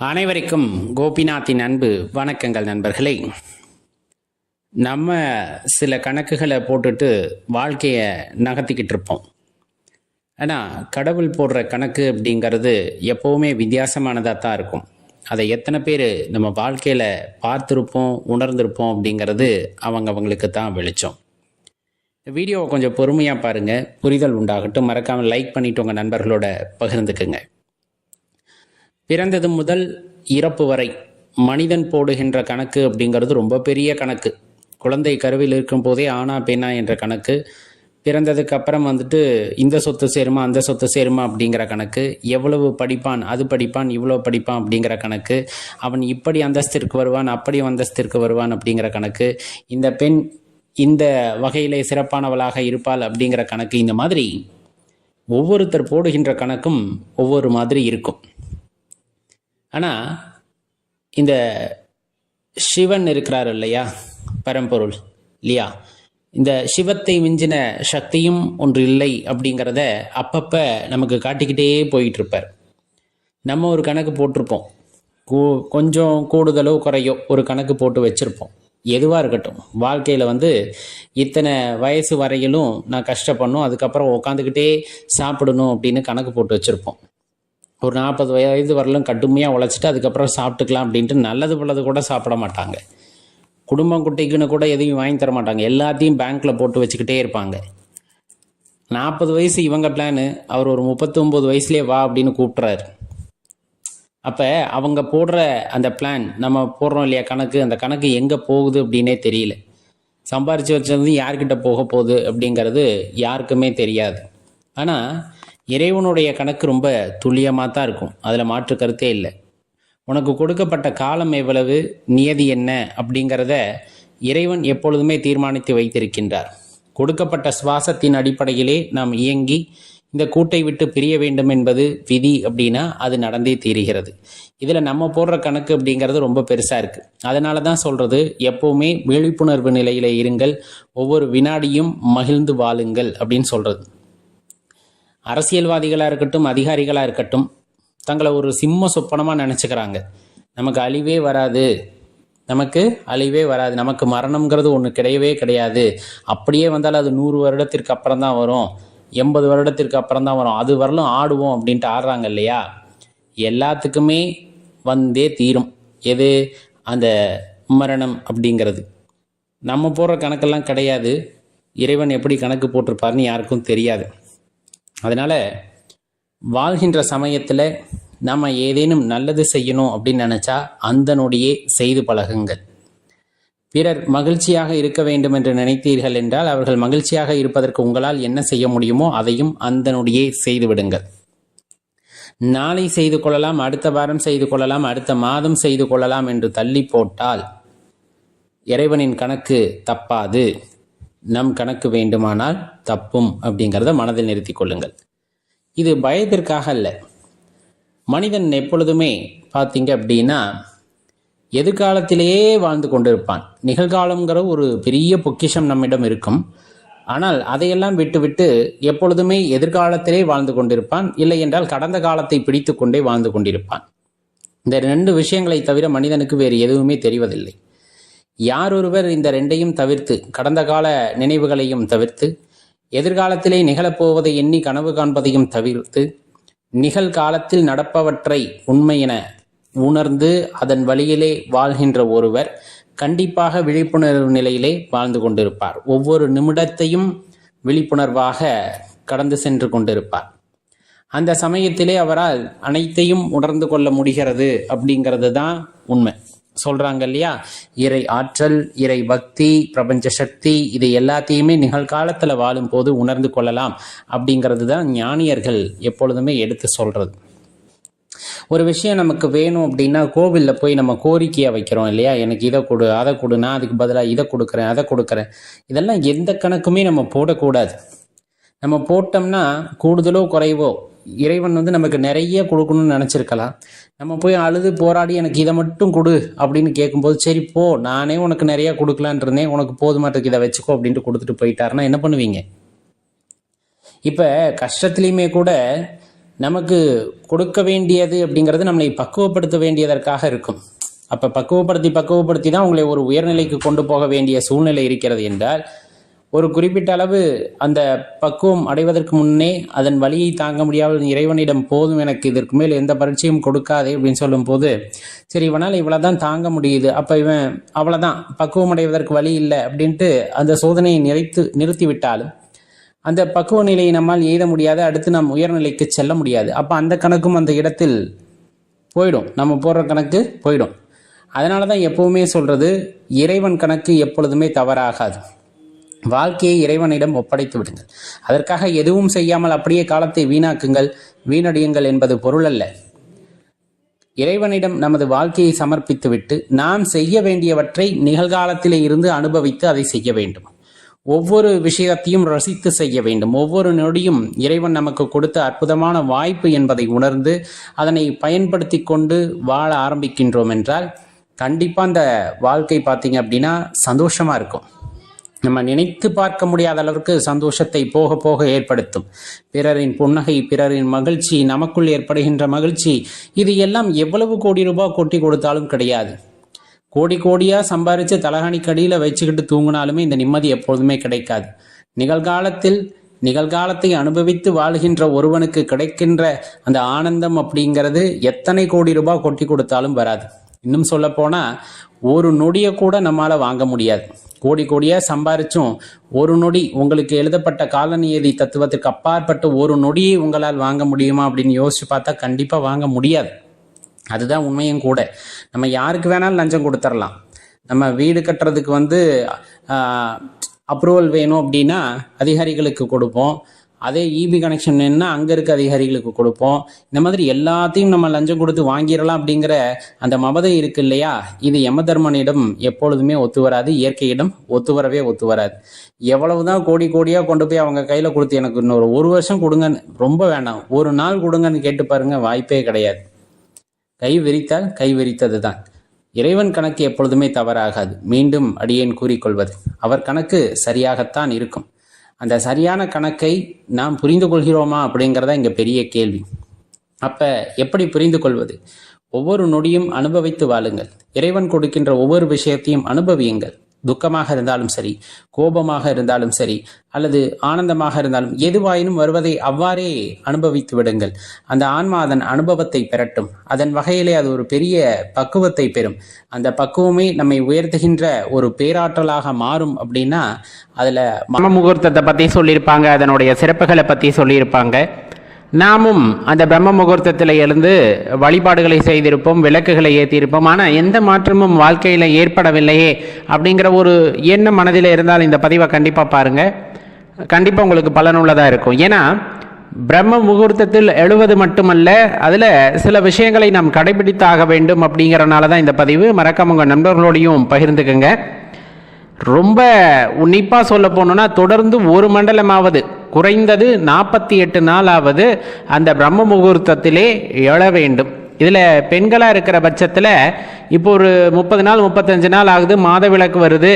அனைவருக்கும் கோபிநாத்தின் அன்பு வணக்கங்கள் நண்பர்களே. நம்ம சில கணக்குகளை போட்டுட்டு வாழ்க்கையை நகர்த்திக்கிட்டு இருப்போம். ஆனால் கடவுள் போடுற கணக்கு அப்படிங்கிறது எப்போவுமே வித்தியாசமானதாக தான் இருக்கும். அதை எத்தனை பேர் நம்ம வாழ்க்கையில் பார்த்துருப்போம் உணர்ந்திருப்போம் அப்படிங்கிறது அவங்க அவங்களுக்கு தான் வெளிச்சம். வீடியோவை கொஞ்சம் பொறுமையாக பாருங்கள் புரிதல் உண்டாகட்டும். மறக்காமல் லைக் பண்ணிவிட்டு உங்கள் நண்பர்களோட பகிர்ந்துக்குங்க. பிறந்தது முதல் இறப்பு வரை மனிதன் போடுகின்ற கணக்கு அப்படிங்கிறது ரொம்ப பெரிய கணக்கு. குழந்தை கருவில் இருக்கும் போதே ஆனா பெண்ணா என்ற கணக்கு. பிறந்ததுக்கு அப்புறம் வந்துட்டு இந்த சொத்து சேருமா அந்த சொத்து சேருமா அப்படிங்கிற கணக்கு. எவ்வளவு படிப்பான் அது படிப்பான் இவ்வளோ படிப்பான் அப்படிங்கிற கணக்கு. அவன் இப்படி அந்தஸ்திற்கு வருவான் அப்படி அந்தஸ்திற்கு வருவான் அப்படிங்கிற கணக்கு. இந்த பெண் இந்த வகையிலே சிறப்பானவளாக இருப்பாள் அப்படிங்கிற கணக்கு. இந்த மாதிரி ஒவ்வொருத்தர் போடுகின்ற கணக்கும் ஒவ்வொரு மாதிரி இருக்கும். ஆனால் இந்த சிவன் இருக்கிறார் இல்லையா? பரம்பொருள் இல்லையா இந்த சிவத்தை மிஞ்சின சக்தியும் ஒன்று இல்லை அப்படிங்கிறத அப்பப்போ நமக்கு காட்டிக்கிட்டே போயிட்டுருப்பார். நம்ம ஒரு கணக்கு போட்டிருப்போம். கூ கொஞ்சம் கூடுதலோ குறையோ ஒரு கணக்கு போட்டு வச்சுருப்போம். எதுவாக இருக்கட்டும். வாழ்க்கையில் வந்து இத்தனை வயசு வரையிலும் நான் கஷ்டப்படணும் அதுக்கப்புறம் உட்காந்துக்கிட்டே சாப்பிடணும் அப்படின்னு கணக்கு போட்டு வச்சுருப்போம். ஒரு நாற்பது வயது வரலும் கடுமையாக உழைச்சிட்டு அதுக்கப்புறம் சாப்பிட்டுக்கலாம் அப்படின்ட்டு நல்லது உள்ளது கூட சாப்பிட மாட்டாங்க. குடும்பம் குட்டிக்குன்னு கூட எதையும் வாங்கி தர மாட்டாங்க. எல்லாத்தையும் பேங்க்கில் போட்டு வச்சுக்கிட்டே இருப்பாங்க. நாற்பது வயசு இவங்க பிளானு அவர் ஒரு முப்பத்தொம்போது வயசுலேயே வா அப்படின்னு கூப்பிட்றாரு அப்போ அவங்க போடுற அந்த பிளான் நம்ம போடுறோம் இல்லையா கணக்கு அந்த கணக்கு எங்கே போகுது அப்படின்னே தெரியல. சம்பாரித்து வச்சது யார்கிட்ட போக போகுது அப்படிங்கிறது யாருக்குமே தெரியாது. ஆனால் இறைவனுடைய கணக்கு ரொம்ப துல்லியமாக தான் இருக்கும். அதில் மாற்று கருத்தே இல்லை. உனக்கு கொடுக்கப்பட்ட காலம் எவ்வளவு நியதி என்ன அப்படிங்கிறத இறைவன் எப்பொழுதுமே தீர்மானித்து வைத்திருக்கின்றார். கொடுக்கப்பட்ட சுவாசத்தின் அடிப்படையிலே நாம் இயங்கி இந்த கூட்டை விட்டு பிரிய வேண்டும் என்பது விதி அப்படின்னா அது நடந்தே தீருகிறது. இதில் நம்ம போடுற கணக்கு அப்படிங்கிறது ரொம்ப பெருசாக இருக்குது அதனால தான் சொல்கிறது எப்போவுமே விழிப்புணர்வு நிலையில் இருங்கள் ஒவ்வொரு வினாடியும் மகிழ்ந்து வாழுங்கள் அப்படின்னு சொல்கிறது அரசியல்வாதிகளாக இருக்கட்டும் அதிகாரிகளாக இருக்கட்டும் தங்களை ஒரு சிம்ம சொப்பனமாக நினச்சிக்கிறாங்க. நமக்கு அழிவே வராது. நமக்கு அழிவே வராது. நமக்கு மரணம்ங்கிறது ஒன்று கிடையவே கிடையாது. அப்படியே வந்தாலும் அது நூறு வருடத்திற்கு அப்புறம் தான் வரும். எண்பது வருடத்திற்கு அப்புறம் தான் வரும். அது வரலும் ஆடுவோம் அப்படின்ட்டு ஆடுறாங்க இல்லையா? எல்லாத்துக்குமே வந்தே தீரும். எது? அந்த மரணம் அப்படிங்கிறது. நம்ம போடுற கணக்கெல்லாம் கிடையாது. இறைவன் எப்படி கணக்கு போட்டிருப்பாருன்னு யாருக்கும் தெரியாது. அதனால் வாழ்கின்ற சமயத்தில் நம்ம ஏதேனும் நல்லது செய்யணும் அப்படின்னு நினச்சா அந்த நொடியே செய்து பழகுங்கள். பிறர் மகிழ்ச்சியாக இருக்க வேண்டும் என்று நினைத்தீர்கள் என்றால் அவர்கள் மகிழ்ச்சியாக இருப்பதற்கு உங்களால் என்ன செய்ய முடியுமோ அதையும் அந்த நொடியே செய்து விடுங்கள். நாளை செய்து கொள்ளலாம் அடுத்த வாரம் செய்து கொள்ளலாம் அடுத்த மாதம் செய்து கொள்ளலாம் என்று தள்ளி போட்டால் இறைவனின் கணக்கு தப்பாது. நம் கணக்கு வேண்டுமானால் தப்பும் அப்படிங்கிறத மனதில் நிறுத்தி கொள்ளுங்கள். இது பயத்திற்காக அல்ல. மனிதன் எப்பொழுதுமே பார்த்தீங்க அப்படின்னா எதிர்காலத்திலேயே வாழ்ந்து கொண்டிருப்பான். நிகழ்காலங்கிற ஒரு பெரிய பொக்கிஷம் நம்மிடம் இருக்கும். ஆனால் அதையெல்லாம் விட்டுவிட்டு எப்பொழுதுமே எதிர்காலத்திலே வாழ்ந்து கொண்டிருப்பான். இல்லை என்றால் கடந்த காலத்தை பிடித்து கொண்டே வாழ்ந்து கொண்டிருப்பான். இந்த ரெண்டு விஷயங்களை தவிர மனிதனுக்கு வேறு எதுவுமே தெரிவதில்லை. யார் ஒருவர் இந்த ரெண்டையும் தவிர்த்து கடந்த கால நினைவுகளையும் தவிர்த்து எதிர்காலத்திலே நிகழப்போவதை எண்ணி கனவு காண்பதையும் தவிர்த்து நிகழ்காலத்தில் நடப்பவற்றை உண்மை என உணர்ந்து அதன் வழியிலே வாழ்கின்ற ஒருவர் கண்டிப்பாக விழிப்புணர்வு நிலையிலே வாழ்ந்து கொண்டிருப்பார். ஒவ்வொரு நிமிடத்தையும் விழிப்புணர்வாக கடந்து சென்று கொண்டிருப்பார். அந்த சமயத்திலே அவரால் அனைத்தையும் உணர்ந்து கொள்ள முடிகிறது அப்படிங்கிறது தான் உண்மை. சொல்றாங்க இல்லையா இறை ஆற்றல் இறை பக்தி பிரபஞ்ச சக்தி இது எல்லாத்தையுமே நிகழ்காலத்தில் வாழும் போது உணர்ந்து கொள்ளலாம் அப்படிங்கிறது தான் ஞானியர்கள் எப்பொழுதுமே எடுத்து சொல்றது. ஒரு விஷயம் நமக்கு வேணும் அப்படின்னா கோவிலில் போய் நம்ம கோரிக்கையை வைக்கிறோம் இல்லையா? எனக்கு இதை கொடு அதை கொடு நான் அதுக்கு பதிலாக இதை கொடுக்குறேன் அதை கொடுக்குறேன். இதெல்லாம் எந்த கணக்குமே நம்ம போடக்கூடாது. நம்ம போட்டோம்னா கூடுதலோ குறைவோ இறைவன் வந்து நமக்கு நிறைய கொடுக்கணும்னு நினச்சிருக்கலாம். நம்ம போய் அழுது போராடி எனக்கு இதை மட்டும் கொடு அப்படின்னு கேட்கும்போது சரி போ நானே உனக்கு நிறைய கொடுக்கலான் இருந்தேன். உனக்கு போதுமாட்டுக்கு இதை வச்சுக்கோ அப்படின்ட்டு கொடுத்துட்டு போயிட்டாருன்னா என்ன பண்ணுவீங்க? இப்போ கஷ்டத்துலேயுமே கூட நமக்கு கொடுக்க வேண்டியது அப்படிங்கிறது நம்மளை பக்குவப்படுத்த வேண்டியதற்காக இருக்கும். அப்போ பக்குவப்படுத்தி பக்குவப்படுத்தி தான் உங்களை ஒரு உயர்நிலைக்கு கொண்டு போக வேண்டிய சூழ்நிலை இருக்கிறது என்றால் ஒரு குறிப்பிட்ட அளவு அந்த பக்குவம் அடைவதற்கு முன்னே அதன் வழியை தாங்க முடியாமல் இறைவனிடம் போதும் எனக்கு இதற்கு மேல் எந்த பரீட்சையும் கொடுக்காதே அப்படின்னு சொல்லும்போது சரி இவனால் இவ்வளோதான் தாங்க முடியுது அப்போ இவன் அவ்வளோதான் பக்குவம் அடைவதற்கு வழி இல்லை அப்படின்ட்டு அந்த சோதனையை நிறைத்து நிறுத்தி விட்டாலும் அந்த பக்குவ நிலையை நம்மால் எய்த முடியாது அடுத்து நாம் உயர்நிலைக்கு செல்ல முடியாது. அப்போ அந்த கணக்கும் அந்த இடத்தில் போயிடும். நம்ம போடுற கணக்கு போயிடும். அதனால தான் எப்பவுமே சொல்கிறது இறைவன் கணக்கு எப்பொழுதுமே தவறாகாது. வாழ்க்கையை இறைவனிடம் ஒப்படைத்து விடுங்கள். அதற்காக எதுவும் செய்யாமல் அப்படியே காலத்தை வீணாக்குங்கள். வீணடியுங்கள் என்பது பொருள் அல்ல. இறைவனிடம் நமது வாழ்க்கையை சமர்ப்பித்துவிட்டு நாம் செய்ய வேண்டியவற்றை நிகழ்காலத்திலே இருந்து அனுபவித்து அதை செய்ய வேண்டும். ஒவ்வொரு விஷயத்தையும் ரசித்து செய்ய வேண்டும். ஒவ்வொரு நொடியும் இறைவன் நமக்கு கொடுத்த அற்புதமான வாய்ப்பு என்பதை உணர்ந்து அதனை பயன்படுத்தி கொண்டு வாழ ஆரம்பிக்கின்றோம் என்றால் கண்டிப்பாக அந்த வாழ்க்கை பார்த்தீங்க அப்படின்னா சந்தோஷமாக இருக்கும். நம்ம நினைத்து பார்க்க முடியாத அளவிற்கு சந்தோஷத்தை போக போக ஏற்படுத்தும். பிறரின் புன்னகை பிறரின் மகிழ்ச்சி நமக்குள் ஏற்படுகின்ற மகிழ்ச்சி இது எல்லாம் எவ்வளவு கோடி ரூபாய் கொட்டி கொடுத்தாலும் கிடையாது. கோடி கோடியாக சம்பாரித்து தலகாணிக்கடியில் வச்சுக்கிட்டு தூங்கினாலுமே இந்த நிம்மதி எப்பொழுதுமே கிடைக்காது. நிகழ்காலத்தில் நிகழ்காலத்தை அனுபவித்து வாழ்கின்ற ஒருவனுக்கு கிடைக்கின்ற அந்த ஆனந்தம் அப்படிங்கிறது எத்தனை கோடி ரூபாய் கொட்டி கொடுத்தாலும் வராது. இன்னும் சொல்லப்போனால் ஒரு நொடியை கூட நம்மளால் வாங்க முடியாது. கோடி கோடியாக சம்பாரிச்சும் ஒரு நொடி உங்களுக்கு எழுதப்பட்ட காலநியதி தத்துவத்திற்கு அப்பாற்பட்டு ஒரு நொடியை உங்களால் வாங்க முடியுமா அப்படின்னு யோசிச்சு பார்த்தா கண்டிப்பாக வாங்க முடியாது. அதுதான் உண்மையும் கூட. நம்ம யாருக்கு வேணாலும் லஞ்சம் கொடுத்துடலாம் நம்ம வீடு கட்டுறதுக்கு வந்து அப்ரூவல் வேணும் அப்படின்னா அதிகாரிகளுக்கு கொடுப்போம். அதே இபி கனெக்ஷன் என்ன அங்கே இருக்க அதிகாரிகளுக்கு கொடுப்போம். இந்த மாதிரி எல்லாத்தையும் நம்ம லஞ்சம் கொடுத்து வாங்கிடலாம் அப்படிங்கிற அந்த மமதை இருக்கு இல்லையா? இது யம தர்மனிடம் எப்பொழுதுமே ஒத்து வராது இயற்கையிடம் ஒத்து வரவே ஒத்து வராது. எவ்வளவுதான் கோடி கோடியாக கொண்டு போய் அவங்க கையில் கொடுத்து எனக்கு இன்னொரு ஒரு வருஷம் கொடுங்கன்னு ரொம்ப வேண்டாம் ஒரு நாள் கொடுங்கன்னு கேட்டு பாருங்க வாய்ப்பே கிடையாது. கை விரித்தால் கை விரித்தது தான் இறைவன் கணக்கு எப்பொழுதுமே தவறாகாது. மீண்டும் அடியேன் கூறிக்கொள்வது. அவர் கணக்கு சரியாகத்தான் இருக்கும். அந்த சரியான கணக்கை நாம் புரிந்து கொள்கிறோமா அப்படிங்கிறதா இங்கே பெரிய கேள்வி. அப்போ எப்படி புரிந்து கொள்வது? ஒவ்வொரு நொடியும் அனுபவித்து வாழுங்கள். இறைவன் கொடுக்கின்ற ஒவ்வொரு விஷயத்தையும் அனுபவியுங்கள். துக்கமாக இருந்தாலும் சரி கோபமாக இருந்தாலும் சரி அல்லது ஆனந்தமாக இருந்தாலும் எதுவாயினும் வருவதை அவ்வாறே அனுபவித்து விடுங்கள். அந்த ஆன்மா அதன் அனுபவத்தை பெறட்டும். அதன் வகையிலே அது ஒரு பெரிய பக்குவத்தை பெறும். அந்த பக்குவமே நம்மை உயர்த்துகின்ற ஒரு பேராற்றலாக மாறும் அப்படின்னா அதில் மனமுகூர்த்தத்தை பற்றி சொல்லியிருப்பாங்க அதனுடைய சிறப்புகளை பற்றி சொல்லியிருப்பாங்க. நாமும் அந்த பிரம்ம முகூர்த்தத்தில் எழுந்து வழிபாடுகளை செய்திருப்போம் விளக்குகளை ஏற்றியிருப்போம் ஆனால் எந்த மாற்றமும் வாழ்க்கையில் ஏற்படவில்லையே அப்படிங்கிற ஒரு எண்ணம் மனதில் இருந்தால் இந்த பதிவை கண்டிப்பாக பாருங்கள் கண்டிப்பாக உங்களுக்கு பலனுள்ளதாக இருக்கும். ஏன்னா பிரம்ம முகூர்த்தத்தில் எழுவது மட்டுமல்ல அதில் சில விஷயங்களை நாம் கடைபிடித்தாக வேண்டும் அப்படிங்கிறனால தான் இந்த பதிவு. மறக்காம உங்கள் நண்பர்களோடையும் பகிர்ந்துக்குங்க. ரொம்ப உன்னிப்பாக சொல்ல போனோன்னா தொடர்ந்து ஒரு மண்டலமாவது குறைந்தது நாற்பத்தி எட்டு நாளாவது அந்த பிரம்ம முகூர்த்தத்திலே எழ வேண்டும். இதில் பெண்களாக இருக்கிற பட்சத்தில் இப்போ ஒரு முப்பது நாள் முப்பத்தஞ்சு நாள் ஆகுது மாத விளக்கு வருது.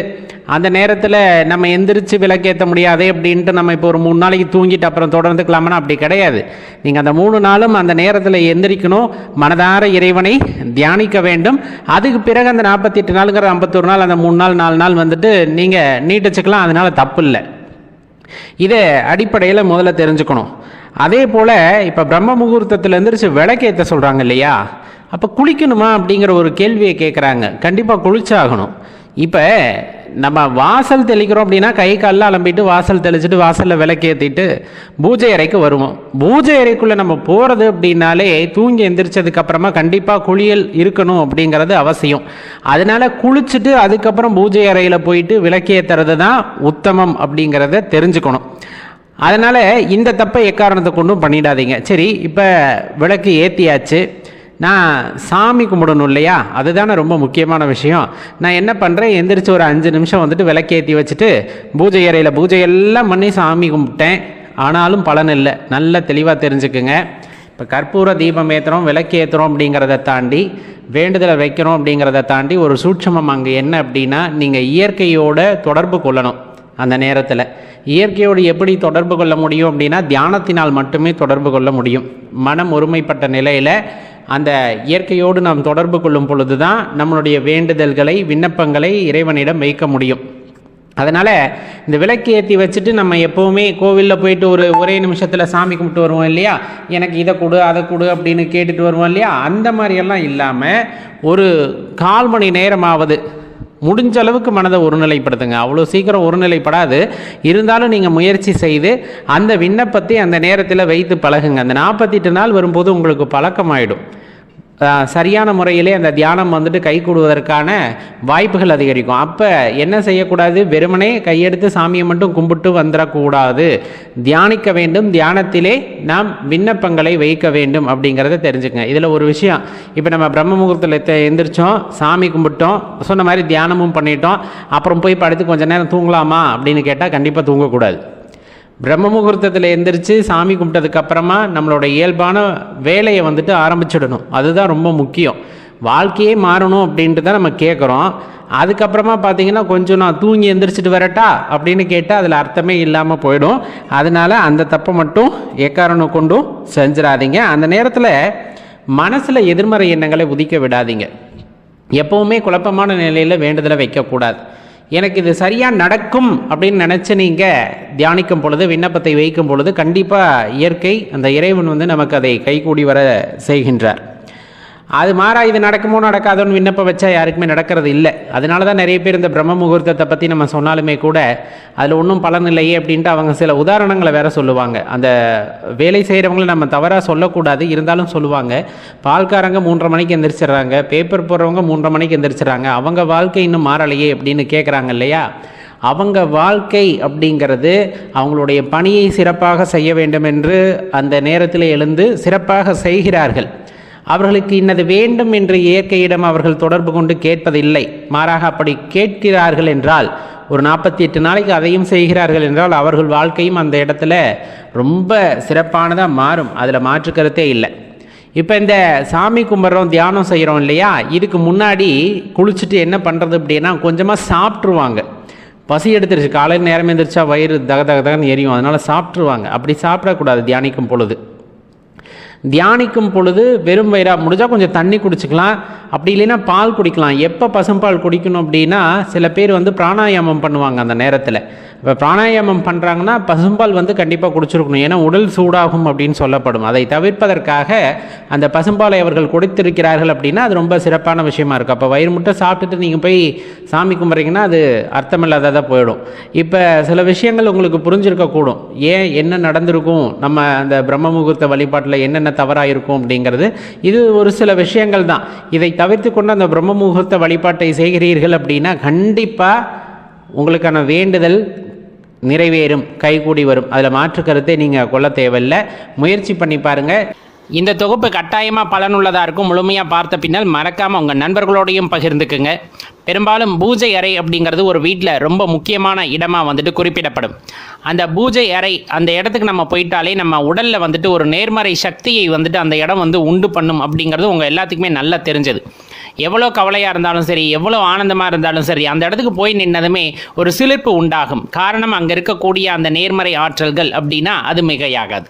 அந்த நேரத்தில் நம்ம எந்திரிச்சு விளக்கேற்ற முடியாதே அப்படின்ட்டு நம்ம இப்போ ஒரு மூணு நாளைக்கு தூங்கிட்டு அப்புறம் தொடர்ந்துக்கலாமனா அப்படி கிடையாது. நீங்கள் அந்த மூணு நாளும் அந்த நேரத்தில் எந்திரிக்கணும். மனதார இறைவனை தியானிக்க வேண்டும். அதுக்கு பிறகு அந்த நாற்பத்தி எட்டு நாளுங்கிற ஐம்பத்தொரு நாள் அந்த மூணு நாள் நாலு நாள் வந்துட்டு நீங்கள் நீட்டச்சுக்கலாம். அதனால் தப்பு இல்லை இதை அடிப்படையில் முதல்ல தெரிஞ்சுக்கணும். அதே போல் இப்போ பிரம்ம முகூர்த்தத்தில் எந்திரிச்சு விளக்கேற்ற சொல்கிறாங்க இல்லையா? அப்போ குளிக்கணுமா அப்படிங்கிற ஒரு கேள்வியை கேட்குறாங்க கண்டிப்பாக குளிச்சாகணும். இப்போ நம்ம வாசல் தெளிக்கிறோம் அப்படின்னா கை காலில் அலம்பிட்டு வாசல் தெளிச்சுட்டு வாசலில் விளக்கேற்றிட்டு பூஜை அறைக்கு வருவோம். பூஜை அறைக்குள்ளே நம்ம போகிறது அப்படின்னாலே தூங்கி எந்திரிச்சதுக்கப்புறமா கண்டிப்பாக குளியல் இருக்கணும் அப்படிங்கிறது அவசியம். அதனால குளிச்சுட்டு அதுக்கப்புறம் பூஜை அறையில் போயிட்டு விளக்கேற்றுறது தான் உத்தமம் அப்படிங்கிறத தெரிஞ்சுக்கணும். அதனால் இந்த தப்பை எக்காரணத்தை கொண்டும் பண்ணிடாதீங்க. சரி இப்போ விளக்கு ஏற்றியாச்சு நான் சாமி கும்பிடணும் இல்லையா? அதுதானே ரொம்ப முக்கியமான விஷயம். நான் என்ன பண்ணுறேன் எந்திரிச்சு ஒரு அஞ்சு நிமிஷம் வந்துட்டு விளக்கேற்றி வச்சுட்டு பூஜை அறையில் பூஜை எல்லாம் பண்ணி சாமி கும்பிட்டேன். ஆனாலும் பலன் இல்லை. நல்ல தெளிவாக தெரிஞ்சுக்குங்க. இப்போ கற்பூர தீபம் ஏற்றுறோம் விளக்கு ஏற்றுறோம் அப்படிங்கிறத தாண்டி வேண்டுதலை வைக்கிறோம் அப்படிங்கிறத தாண்டி ஒரு சூட்சமம் அங்கே என்ன அப்படின்னா நீங்கள் இயற்கையோட தொடர்பு கொள்ளணும் அந்த நேரத்தில். இயற்கையோடு எப்படி தொடர்பு கொள்ள முடியும் அப்படின்னா தியானத்தினால் மட்டுமே தொடர்பு கொள்ள முடியும். மனம் ஒருமைப்பட்ட நிலையில் அந்த இயற்கையோடு நாம் தொடர்பு கொள்ளும் பொழுது தான் நம்மளுடைய வேண்டுதல்களை விண்ணப்பங்களை இறைவனிடம் வைக்க முடியும். அதனால் இந்த விளக்கு ஏற்றி வச்சுட்டு நம்ம எப்போவுமே கோவிலில் போயிட்டு ஒரு ஒரே நிமிஷத்தில் சாமி கும்பிட்டு வருவோம் இல்லையா? எனக்கு இதை கொடு அதை கொடு அப்படின்னு கேட்டுட்டு வருவோம் இல்லையா? அந்த மாதிரியெல்லாம் இல்லாமல் ஒரு கால் மணி நேரமாவது முடிஞ்ச அளவுக்கு மனதை ஒருநிலைப்படுத்துங்க. அவ்வளோ சீக்கிரம் ஒருநிலைப்படாது. இருந்தாலும் நீங்கள் முயற்சி செய்து அந்த விண்ணப்பத்தை அந்த நேரத்தில் வைத்து பழகுங்க. அந்த நாற்பத்தெட்டு நாள் வரும்போது உங்களுக்கு பழக்கமாயிடும். சரியான முறையிலே அந்த தியானம் வந்துட்டு கை கூடுவதற்கான வாய்ப்புகள் அதிகரிக்கும். அப்போ என்ன செய்யக்கூடாது? வெறுமனே கையெடுத்து சாமியை மட்டும் கும்பிட்டு வந்துடக்கூடாது. தியானிக்க வேண்டும். தியானத்திலே நாம் விண்ணப்பங்களை வைக்க வேண்டும் அப்படிங்கிறத தெரிஞ்சுக்கங்க. இதில் ஒரு விஷயம். இப்போ நம்ம பிரம்ம முகூர்த்தத்தில் எந்திரிச்சோம் சாமி கும்பிட்டோம் சொன்ன மாதிரி தியானமும் பண்ணிட்டோம். அப்புறம் போய் படுத்து கொஞ்ச நேரம் தூங்கலாமா அப்படின்னு கேட்டால் கண்டிப்பாக தூங்கக்கூடாது. பிரம்ம முகூர்த்தத்தில் எந்திரிச்சு சாமி கும்பிட்டதுக்கப்புறமா நம்மளோட இயல்பான வேலையை வந்துட்டு ஆரம்பிச்சிடணும். அதுதான் ரொம்ப முக்கியம். வாழ்க்கையே மாறணும் அப்படின்ட்டு தான் நம்ம கேட்குறோம் அதுக்கப்புறமா பார்த்தீங்கன்னா கொஞ்சம் நான் தூங்கி எந்திரிச்சிட்டு வரட்டா அப்படின்னு கேட்டால் அதில் அர்த்தமே இல்லாமல் போயிடும். அதனால அந்த தப்பை மட்டும் எக்காரணம் கொண்டும் செஞ்சிடாதீங்க. அந்த நேரத்தில் மனசில் எதிர்மறை எண்ணங்களை உதிக்க விடாதீங்க. எப்பவுமே குழப்பமான நிலையில் வேண்டுதலை வைக்கக்கூடாது. எனக்கு இது சரியாக நடக்கும் அப்படின்னு நினச்சி நீங்கள் தியானிக்கும் பொழுது விண்ணப்பத்தை வைக்கும் பொழுது கண்டிப்பாக இயற்கை அந்த இறைவன் வந்து நமக்கு அதை கைகூடி வர செய்கின்றார். அது மாறா இது நடக்குமோ நடக்காதோன்னு விண்ணப்பம் வச்சா யாருக்குமே நடக்கிறது இல்லை. அதனால தான் நிறைய பேர் இந்த பிரம்ம முகூர்த்தத்தை பற்றி நம்ம சொன்னாலுமே கூட அதில் ஒன்றும் பலன் இல்லையே அப்படின்ட்டு அவங்க சில உதாரணங்களை வேற சொல்லுவாங்க. அந்த வேலை செய்கிறவங்கள நம்ம தவறாக சொல்லக்கூடாது இருந்தாலும் சொல்லுவாங்க. பால்காரங்க மூன்றரை மணிக்கு எந்திரிச்சிடுறாங்க பேப்பர் போடுறவங்க மூன்றரை மணிக்கு எந்திரிச்சிடுறாங்க. அவங்க வாழ்க்கை இன்னும் மாறலையே அப்படின்னு கேட்குறாங்க இல்லையா? அவங்க வாழ்க்கை அப்படிங்கிறது அவங்களுடைய பணியை சிறப்பாக செய்ய வேண்டும் என்று அந்த நேரத்தில் எழுந்து சிறப்பாக செய்கிறார்கள். அவர்களுக்கு இன்னது வேண்டும் என்று இயற்கையிடம் அவர்கள் தொடர்பு கொண்டு கேட்பதில்லை. மாறாக அப்படி கேட்கிறார்கள் என்றால் ஒரு நாற்பத்தி எட்டு நாளைக்கு அதையும் செய்கிறார்கள் என்றால் அவர்கள் வாழ்க்கையும் அந்த இடத்துல ரொம்ப சிறப்பானதாக மாறும். அதில் மாற்று கருத்தே இல்லை. இப்போ இந்த சாமி கும்பிட்றோம் தியானம் செய்கிறோம் இல்லையா? இதுக்கு முன்னாடி குளிச்சுட்டு என்ன பண்ணுறது அப்படின்னா கொஞ்சமாக சாப்பிட்ருவாங்க பசி எடுத்துருச்சு. காலையில் நேரம் எழுந்திரிச்சா வயிறு தக தக தகன்னு எரியும். அதனால் சாப்பிட்ருவாங்க அப்படி சாப்பிடக்கூடாது தியானிக்கும் பொழுது. தியானிக்கும் பொழுது வெறும் வயிறாக முடிஞ்சால் கொஞ்சம் தண்ணி குடிச்சிக்கலாம். அப்படி இல்லைன்னா பால் குடிக்கலாம். எப்போ பசும்பால் குடிக்கணும் அப்படின்னா சில பேர் வந்து பிராணாயாமம் பண்ணுவாங்க அந்த நேரத்தில். இப்போ பிராணாயாமம் பண்ணுறாங்கன்னா பசும்பால் வந்து கண்டிப்பாக குடிச்சிருக்கணும். ஏன்னா உடல் சூடாகும் அப்படின்னு சொல்லப்படும். அதை தவிர்ப்பதற்காக அந்த பசும்பாலை அவர்கள் குடித்திருக்கிறார்கள் அப்படின்னா அது ரொம்ப சிறப்பான விஷயமா இருக்கும் அப்போ வயிறு முட்டை சாப்பிட்டுட்டு நீங்கள் போய் சாமி கும்பிட்றீங்கன்னா அது அர்த்தமில்லாததாக போயிடும். இப்போ சில விஷயங்கள் உங்களுக்கு புரிஞ்சிருக்கக்கூடும். ஏன் என்ன நடந்திருக்கும்? நம்ம அந்த பிரம்ம முகூர்த்த வழிபாட்டில் என்னென்ன தவறாக இருக்கும் அப்படிங்கிறது. இது ஒரு சில விஷயங்கள் தான். இதை தவிர்த்து கொண்டு அந்த பிரம்ம முகூர்த்த வழிபாட்டை செய்கிறீர்கள் அப்படின்னா கண்டிப்பாக உங்களுக்கான வேண்டுதல் நிறைவேறும் கைகூடி வரும். அதில் மாற்று கருத்தை நீங்கள் கொள்ள தேவையில்லை. முயற்சி பண்ணி பாருங்கள் இந்த தொகுப்பு கட்டாயமாக பலனுள்ளதாக இருக்கும் முழுமையாக பார்த்த பின்னால் மறக்காமல் உங்கள் நண்பர்களோடையும் பகிர்ந்துக்குங்க. பெரும்பாலும் பூஜை அறை அப்படிங்கிறது ஒரு வீட்டில் ரொம்ப முக்கியமான இடமாக வந்துட்டு குறிப்பிடப்படும். அந்த பூஜை அறை அந்த இடத்துக்கு நம்ம போயிட்டாலே நம்ம உடலில் வந்துட்டு ஒரு நேர்மறை சக்தியை வந்துட்டு அந்த இடம் வந்து உண்டு பண்ணும் அப்படிங்கிறது உங்கள் எல்லாத்துக்குமே நல்லா தெரிஞ்சது. எவ்வளோ கவலையாக இருந்தாலும் சரி எவ்வளோ ஆனந்தமாக இருந்தாலும் சரி அந்த இடத்துக்கு போய் நின்னதுமே ஒரு சிலிர்ப்பு உண்டாகும். காரணம் அங்கே இருக்கக்கூடிய அந்த நேர்மறை ஆற்றல்கள் அப்படின்னா அது மிகையாகாது.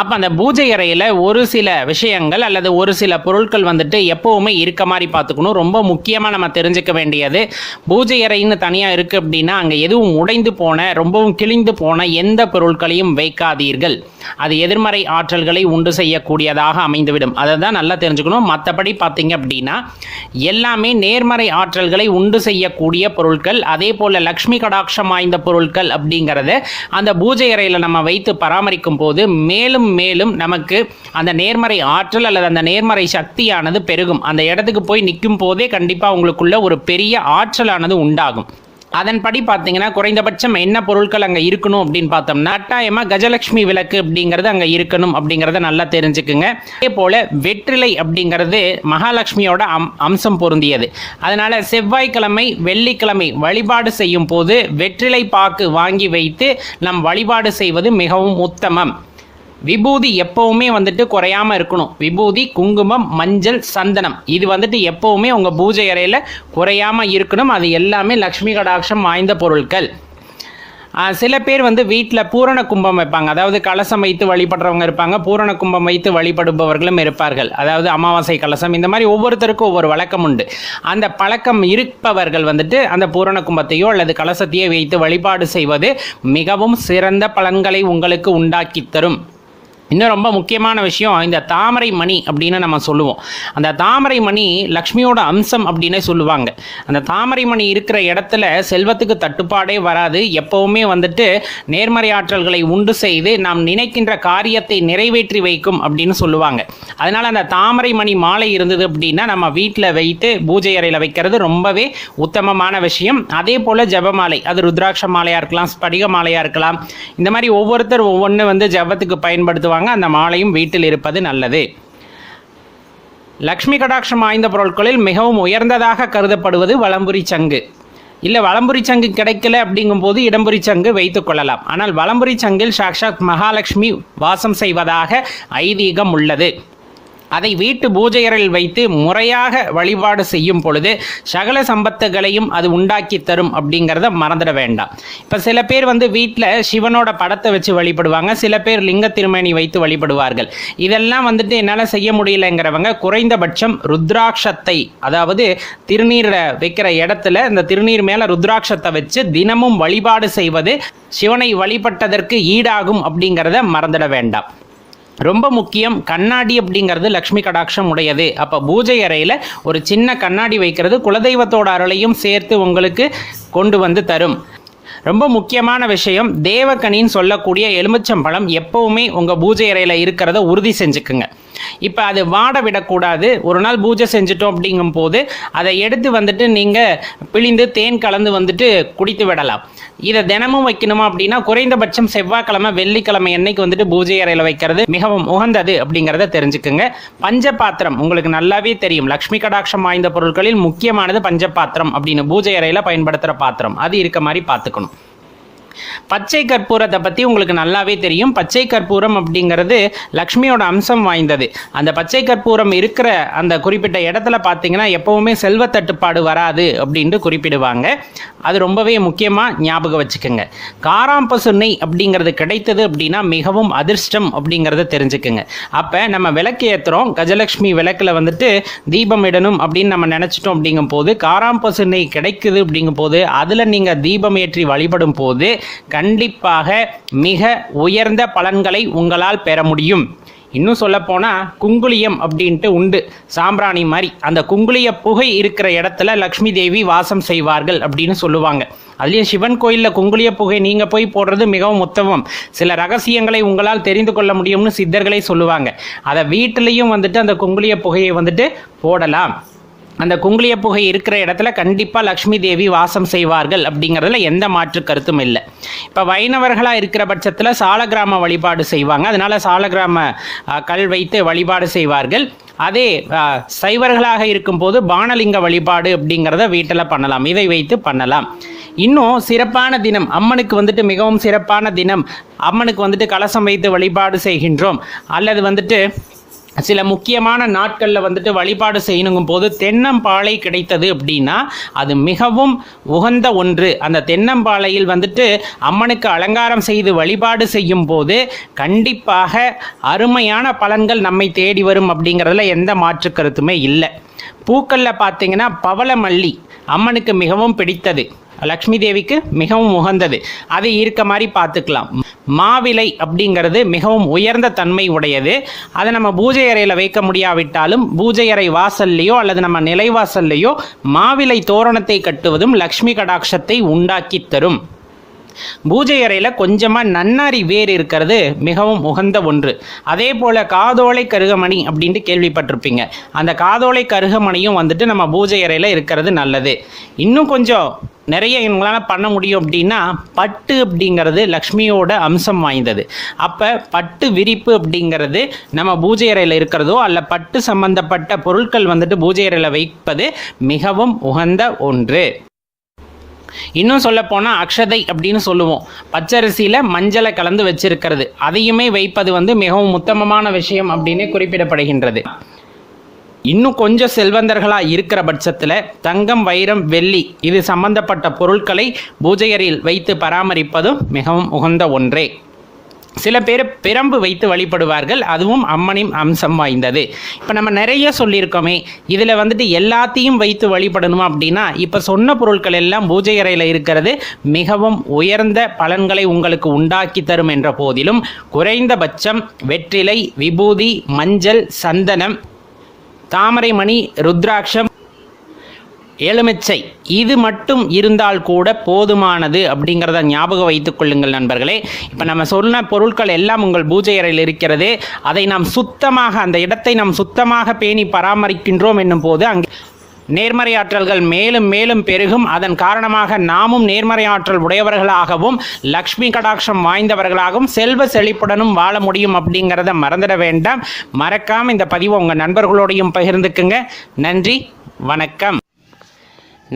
அப்போ அந்த பூஜை அறையில் ஒரு சில விஷயங்கள் அல்லது ஒரு சில பொருட்கள் வந்துட்டு எப்போவுமே இருக்க மாதிரி பார்த்துக்கணும். ரொம்ப முக்கியமாக நம்ம தெரிஞ்சுக்க வேண்டியது பூஜை அறைன்னு தனியாக இருக்குது அப்படின்னா அங்கே எதுவும் உடைந்து போன ரொம்பவும் கிழிந்து போன எந்த பொருட்களையும் வைக்காதீர்கள். அது எதிர்மறை ஆற்றல்களை உண்டு செய்யக்கூடியதாக அமைந்துவிடும். அதை தான் நல்லா தெரிஞ்சுக்கணும். மற்றபடி பார்த்தீங்க அப்படின்னா எல்லாமே நேர்மறை ஆற்றல்களை உண்டு செய்யக்கூடிய பொருட்கள் அதே போல் லக்ஷ்மி கடாட்சம் வாய்ந்த பொருட்கள் அப்படிங்கிறத அந்த பூஜை அறையில் நம்ம வைத்து பராமரிக்கும் போது மே மேலும் மேலும் நமக்கு அந்த நேர்மறை ஆற்றல் அல்லது அந்த நேர்மறை சக்தியானது பெருகும். அந்த இடத்துக்கு போய் நிற்கும் போதே கண்டிப்பாக உங்களுக்குள்ள ஒரு பெரிய ஆற்றலானது உண்டாகும். அதன்படி பார்த்தீங்கன்னா குறைந்தபட்சம் என்ன பொருட்கள் அங்கே இருக்கணும் அப்படின்னு பார்த்தோம்னா கட்டாயமாக கஜலட்சுமி விளக்கு அப்படிங்கிறது அங்கே இருக்கணும் அப்படிங்கிறத நல்லா தெரிஞ்சுக்குங்க. அதே போல் வெற்றிலை அப்படிங்கிறது மகாலட்சுமியோட அம் அம்சம் பொருந்தியது. அதனால் செவ்வாய்க்கிழமை வெள்ளிக்கிழமை வழிபாடு செய்யும் போது வெற்றிலை பாக்கு வாங்கி வைத்து நம் வழிபாடு செய்வது மிகவும் உத்தமம். விபூதி எப்பவுமே வந்துட்டு குறையாம இருக்கணும். விபூதி குங்குமம் மஞ்சள் சந்தனம். இது வந்துட்டு எப்பவுமே உங்க பூஜை அறையில குறையாம இருக்கணும். அது எல்லாமே லக்ஷ்மி கடாட்சம் வாய்ந்த பொருட்கள். சில பேர் வந்து வீட்டில் பூரண கும்பம் வைப்பாங்க. அதாவது கலசம் வைத்து வழிபடுறவங்க இருப்பாங்க. பூரண கும்பம் வைத்து வழிபடுபவர்களும் இருப்பார்கள். அதாவது அமாவாசை கலசம் இந்த மாதிரி ஒவ்வொருத்தருக்கும் ஒவ்வொரு வழக்கம் உண்டு. அந்த பழக்கம் இருப்பவர்கள் வந்துட்டு அந்த பூரண கும்பத்தையோ அல்லது கலசத்தையோ வைத்து வழிபாடு செய்வது மிகவும் சிறந்த பலன்களை உங்களுக்கு உண்டாக்கி தரும். இன்னும் ரொம்ப முக்கியமான விஷயம் இந்த தாமரை மணி அப்படின்னு நம்ம சொல்லுவோம். அந்த தாமரை மணி லக்ஷ்மியோட அம்சம் அப்படின்னே சொல்லுவாங்க. அந்த தாமரை மணி இருக்கிற இடத்துல செல்வத்துக்கு தட்டுப்பாடே வராது. எப்பவுமே வந்துட்டு நேர்மறை ஆற்றல்களை உண்டு செய்து நாம் நினைக்கின்ற காரியத்தை நிறைவேற்றி வைக்கும் அப்படின்னு சொல்லுவாங்க. அதனால அந்த தாமரை மணி மாலை இருந்தது அப்படின்னா நம்ம வீட்டில் வைத்து பூஜை அறையில் வைக்கிறது ரொம்பவே உத்தமமான விஷயம். அதே போல் ஜபமாலை அது ருத்ராட்ச மாலையாக இருக்கலாம் ஸ்படிக மாலையாக இருக்கலாம். இந்த மாதிரி ஒவ்வொருத்தர் ஒவ்வொன்று வந்து ஜபத்துக்கு பயன்படுத்துவாங்க. அந்த மாலையும் வீட்டில் இருப்பது நல்லது. லக்ஷ்மி கடாட்சம் வாய்ந்த பொருட்களில் மிகவும் உயர்ந்ததாக கருதப்படுவது வளம்புரி சங்கு. இல்லை வளம்புரி சங்கு கிடைக்கல அப்படிங்கும்போது இடம்புரி சங்கு வைத்துக் கொள்ளலாம். ஆனால் வளம்புரி சங்கில் சாக்ஷாத் மகாலட்சுமி வாசம் செய்வதாக ஐதீகம் உள்ளது. அதை வீட்டு பூஜை வைத்து முறையாக வழிபாடு செய்யும் பொழுது சகல சம்பத்துகளையும் அது உண்டாக்கி தரும் அப்படிங்கிறத மறந்துட வேண்டாம். இப்போ சில பேர் வந்து வீட்டில் சிவனோட படத்தை வச்சு வழிபடுவாங்க சில பேர் லிங்க திருமணி வைத்து வழிபடுவார்கள். இதெல்லாம் வந்துட்டு என்னால் செய்ய முடியலைங்கிறவங்க குறைந்தபட்சம் ருத்ராட்சத்தை அதாவது திருநீரை வைக்கிற இடத்துல இந்த திருநீர் மேலே ருத்ராட்சத்தை வச்சு தினமும் வழிபாடு செய்வது சிவனை வழிபட்டதற்கு ஈடாகும் அப்படிங்கிறத மறந்துட வேண்டாம். ரொம்ப முக்கியம் கண்ணாடி அப்படிங்கிறது லக்ஷ்மி கடாட்சம் உடையது. அப்போ பூஜை அறையில் ஒரு சின்ன கண்ணாடி வைக்கிறது குலதெய்வத்தோட அருளையும் சேர்த்து உங்களுக்கு கொண்டு வந்து தரும். ரொம்ப முக்கியமான விஷயம் தேவக்கனின்னு சொல்லக்கூடிய எலுமிச்சம்பழம் எப்பவுமே உங்கள் பூஜை அறையில் இருக்கிறத உறுதி செஞ்சுக்குங்க. இப்போ அது வாட விடக்கூடாது. ஒரு நாள் பூஜை செஞ்சுட்டோம் அப்படிங்கும் போது அதை எடுத்து வந்துட்டு நீங்கள் பிழிந்து தேன் கலந்து வந்துட்டு குடித்து விடலாம். இதை தினமும் வைக்கணுமா அப்படின்னா குறைந்தபட்சம் செவ்வாய்க்கிழமை வெள்ளிக்கிழமை என்னைக்கு வந்துட்டு பூஜை அறையில் வைக்கிறது மிகவும் உகந்தது அப்படிங்கிறத தெரிஞ்சுக்குங்க. பஞ்சபாத்திரம் உங்களுக்கு நல்லாவே தெரியும். லக்ஷ்மி கடாட்சம் வாய்ந்த பொருட்களில் முக்கியமானது பஞ்சபாத்திரம் அப்படின்னு பூஜை அறையில் பயன்படுத்துகிற பாத்திரம். அது இருக்க மாதிரி பார்த்துக்கணும். பச்சை கற்பூரத்தை பற்றி உங்களுக்கு நல்லாவே தெரியும். பச்சை கற்பூரம் அப்படிங்கிறது லக்ஷ்மியோட அம்சம் வாய்ந்தது. அந்த பச்சை கற்பூரம் இருக்கிற அந்த குறிப்பிட்ட இடத்துல பார்த்தீங்கன்னா எப்பவுமே செல்வ தட்டுப்பாடு வராது அப்படின்ட்டு குறிப்பிடுவாங்க. அது ரொம்பவே முக்கியமாக ஞாபகம் வச்சுக்கோங்க. காராம்பசு நெய் அப்படிங்கிறது கிடைத்தது அப்படின்னா மிகவும் அதிர்ஷ்டம் அப்படிங்கிறத தெரிஞ்சுக்குங்க. அப்போ நம்ம விளக்கு ஏற்றுறோம் கஜலட்சுமி விளக்கில் வந்துட்டு தீபம் இடணும் அப்படின்னு நம்ம நினச்சிட்டோம் அப்படிங்கும் போது காராம்பசு நெய் கிடைக்குது அப்படிங்கும் போது அதில் நீங்கள் தீபம் ஏற்றி வழிபடும் போது கண்டிப்பாக மிக உயர்ந்த பலன்களை உங்களால் பெற முடியும். இன்னும் சொல்லப்போனால் குங்குளியம் அப்படின்ட்டு உண்டு. சாம்பிராணி மாதிரி. அந்த குங்குளிய புகை இருக்கிற இடத்துல லக்ஷ்மி தேவி வாசம் செய்வார்கள் அப்படின்னு சொல்லுவாங்க. அதுலேயும் சிவன் கோயிலில் குங்குளிய புகை நீங்கள் போய் போடுறது மிகவும் உத்தமம். சில ரகசியங்களை உங்களால் தெரிந்து கொள்ள முடியும்னு சித்தர்களே சொல்லுவாங்க. அதை வீட்டிலையும் வந்துட்டு அந்த குங்குளிய புகையை வந்துட்டு போடலாம். அந்த குங்குளிய புகை இருக்கிற இடத்துல கண்டிப்பாக லக்ஷ்மி தேவி வாசம் செய்வார்கள் அப்படிங்கிறதுல எந்த மாற்று கருத்தும் இல்லை. இப்போ வைணவர்களாக இருக்கிற பட்சத்தில் சாலகிராம வழிபாடு செய்வாங்க. அதனால சாலகிராம கல் வைத்து வழிபாடு செய்வார்கள். அதே சைவர்களாக இருக்கும்போது பானலிங்க வழிபாடு அப்படிங்கிறத வீட்டில் பண்ணலாம். இதை வைத்து பண்ணலாம். இன்னும் சிறப்பான தினம் அம்மனுக்கு வந்துட்டு மிகவும் சிறப்பான தினம் அம்மனுக்கு வந்துட்டு கலசம் வைத்து வழிபாடு செய்கின்றோம். அல்லது வந்துட்டு சில முக்கியமான நாட்களில் வந்துட்டு வழிபாடு செய்யணுங்கும் போது தென்னம்பாளை கிடைத்தது அப்படின்னா அது மிகவும் உகந்த ஒன்று. அந்த தென்னம்பாளையில் வந்துட்டு அம்மனுக்கு அலங்காரம் செய்து வழிபாடு செய்யும் போது கண்டிப்பாக அருமையான பலன்கள் நம்மை தேடி வரும் அப்படிங்கிறதுல எந்த மாற்று கருத்துமே இல்லை. பூக்களில் பார்த்தீங்கன்னா பவளமல்லி அம்மனுக்கு மிகவும் பிடித்தது. லக்ஷ்மி தேவிக்கு மிகவும் உகந்தது. அதை இருக்க மாதிரி பார்த்துக்கலாம் மாவிலை அப்படிங்கிறது மிகவும் உயர்ந்த தன்மை உடையது. அதை நம்ம பூஜை அறையில் வைக்க முடியாவிட்டாலும் பூஜை அறை வாசல்லையோ அல்லது நம்ம நிலைவாசல்லையோ மாவிலை தோரணத்தை கட்டுவதும் லக்ஷ்மி கடாட்சத்தை உண்டாக்கி தரும். பூஜை அறையில் கொஞ்சமாக நன்னாரி வேர் இருக்கிறது மிகவும் உகந்த ஒன்று. அதே போல் காதோலை கருகமணி அப்படின்ட்டு கேள்விப்பட்டிருப்பீங்க. அந்த காதோலை கருகமணியும் வந்துட்டு நம்ம பூஜை அறையில் இருக்கிறது நல்லது. இன்னும் கொஞ்சம் நிறைய எங்களால் பண்ண முடியும் அப்படின்னா பட்டு அப்படிங்கிறது லக்ஷ்மியோட அம்சம் வாய்ந்தது. அப்போ பட்டு விரிப்பு அப்படிங்கிறது நம்ம பூஜை அறையில் இருக்கிறதோ அல்ல பட்டு சம்பந்தப்பட்ட பொருட்கள் வந்துட்டு பூஜை அறையில் வைப்பது மிகவும் உகந்த ஒன்று. இன்னும் சொல்ல போனால் அக்ஷதை அப்படின்னு சொல்லுவோம். பச்சரிசியில் மஞ்சளை கலந்து வச்சிருக்கிறது. அதையுமே வைப்பது வந்து மிகவும் உத்தமமான விஷயம் அப்படின்னு குறிப்பிடப்படுகின்றது. இன்னும் கொஞ்சம் செல்வந்தர்களாக இருக்கிற பட்சத்தில் தங்கம் வைரம் வெள்ளி இது சம்பந்தப்பட்ட பொருட்களை பூஜை அறையில் வைத்து பராமரிப்பதும் மிகவும் உகந்த ஒன்றே. சில பேர் பிரம்பு வைத்து வழிபடுவார்கள். அதுவும் அம்மனின் அம்சம் வாய்ந்தது. இப்போ நம்ம நிறைய சொல்லியிருக்கோமே இதில் வந்துட்டு எல்லாத்தையும் வைத்து வழிபடணும் அப்படின்னா இப்போ சொன்ன பொருட்கள் எல்லாம் பூஜை அறையில் இருக்கிறது. மிகவும் உயர்ந்த பலன்களை உங்களுக்கு உண்டாக்கி தரும் என்ற போதிலும் குறைந்தபட்சம் வெற்றிலை விபூதி மஞ்சள் சந்தனம் தாமரைமணி ருத்ராட்சம் எலுமிச்சை இது மட்டும் இருந்தால் கூட போதுமானது அப்படிங்கிறத ஞாபகம் வைத்துக் கொள்ளுங்கள் நண்பர்களே. இப்போ நம்ம சொன்ன பொருட்கள் எல்லாம் உங்கள் பூஜை அறையில் இருக்கிறது. அதை நாம் சுத்தமாக அந்த இடத்தை நாம் சுத்தமாக பேணி பராமரிக்கின்றோம் என்னும் போது அங்கே நேர்மறை ஆற்றல்கள் மேலும் மேலும் பெருகும். அதன் காரணமாக நாமும் நேர்மறை ஆற்றல் உடையவர்களாகவும் லக்ஷ்மி கடாட்சம் வாய்ந்தவர்களாகவும் செல்வ செழிப்புடனும் வாழ முடியும் அப்படிங்கிறத மறந்துட வேண்டாம். மறக்காம இந்த பதிவை உங்கள் நண்பர்களோடையும் பகிர்ந்துக்குங்க. நன்றி வணக்கம்.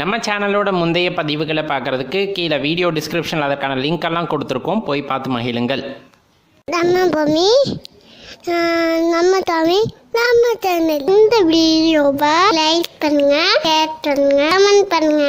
நம்ம சேனலோட முந்தைய பதிவுகளை பார்க்குறதுக்கு கீழே வீடியோ டிஸ்கிரிப்ஷனில் அதற்கான லிங்க் எல்லாம் கொடுத்துருக்கோம். போய் பார்த்து மகிழுங்கள். நம்ம நம்ம தமிழ் நம்ம சேனல் இந்த வீடியோவை லைக் பண்ணுங்க ஷேர் பண்ணுங்க கமெண்ட் பண்ணுங்க.